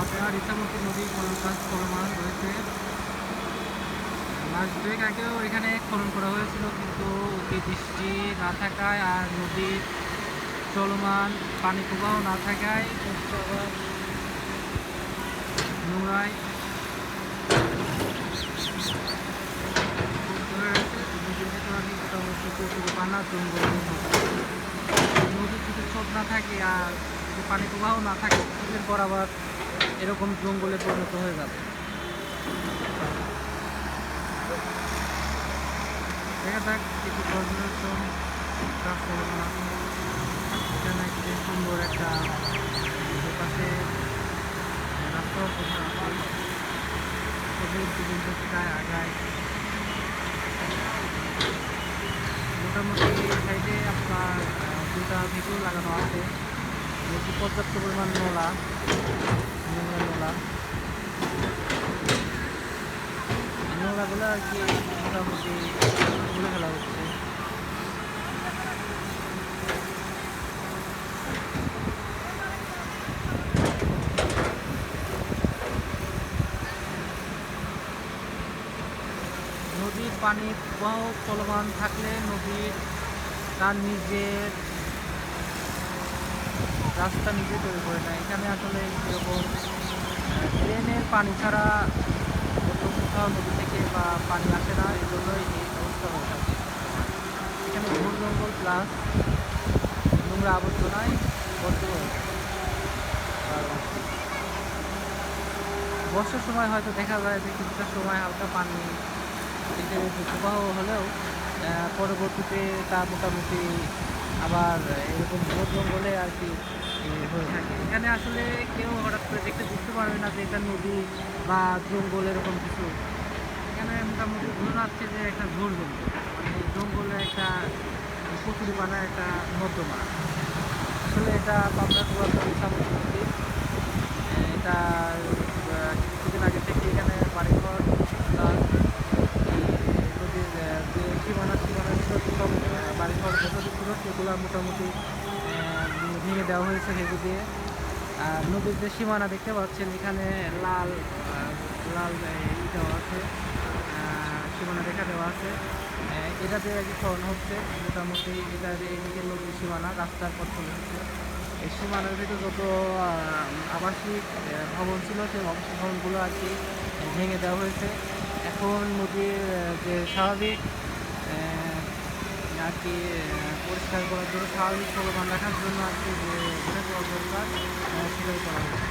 আপনার ইচ্ছামতি নদী খনন রয়েছে। মাস দুয়েক আগেও এখানে খনন করা হয়েছিল, কিন্তু অতিবৃষ্টি না থাকায় আর নদীর চলমান পানি প্রবাহ না থাকায় নোংরায় পানা নদীর যদি স্রোত না থাকে আর পানি প্রবাহ না থাকে পর আবার এরকম জঙ্গলে পরিণত হয়ে যাবে দেখা যাক কিছু পর্যটন এখানে সুন্দর একটা পাশে রাস্তাও কোথাও আছে সবুজ বিভিন্ন প্রায় আগায় মোটামুটি সাইডে আপনার দুটা ভিডিও লাগানো আছে যেহেতু পর্যাপ্ত পরিমাণ নোলা নোংরা নোলা নোলাগুলো আর কি মোটামুটি তুলে ফেলা হচ্ছে নদীর পানি প্রবাহ চলমান থাকলে নদীর তার নিজের রাস্তা নিজে তৈরি করে নেয়। এখানে আসলে এরকম ড্রেনের পানি ছাড়া অন্য কোথাও নদী থেকে বা পানি আসে না, এই জন্যই এই অবস্থা হয়ে থাকে। এখানে ঘুর জঙ্গল প্লাস নোংরা আবর্জনায় ভর্তি হয়ে বর্ষার সময় হয়তো দেখা যায় যে কিছুটা সময় হালকা পানি এতে প্রবাহ হলেও পরবর্তীতে তা মোটামুটি আবার এরকম ঘোর জঙ্গলে আর কি হয়ে থাকে। এখানে আসলে কেউ হঠাৎ করে দেখতে বুঝতে পারবে না যে এটা নদী বা জঙ্গল এরকম কিছু। এখানে মোটামুটি ধরে যাচ্ছে যে একটা ঝোর জঙ্গল। মানে জঙ্গলে একটা পুকুরি পানা একটা নর্দমা আসলে এটা পাবনার পুরাতন নদী এটা আহ, কিছুদিন আগে থেকে এখানে বাড়িঘর তার এই নদীর আহ, যে সীমানা সীমানা ছিল সব আহ, বাড়িঘর বসতি সেগুলো মোটামুটি ভেঙে দেওয়া হয়েছে সেগুলো দিয়ে। আর নদীর যে সীমানা দেখতে পাচ্ছেন এখানে লাল লাল ই দেওয়া আছে সীমানা দেখা দেওয়া আছে। আহ, এটা দিয়ে কি হচ্ছে মোটামুটি এটা দিয়ে এদিকে নদীর সীমানা রাস্তার পথ চলে হচ্ছে এই সীমানার ভিতরে যত আবাসিক ভবন ছিল সেই আবাসিক ভবনগুলো আর কি ভেঙে দেওয়া হয়েছে। এখন নদীর যে স্বাভাবিক আর কি পরিষ্কার করার জন্য স্বাভাবিক সমাধান রাখার জন্য আর কি যে যেটা দরকার সেটাই করা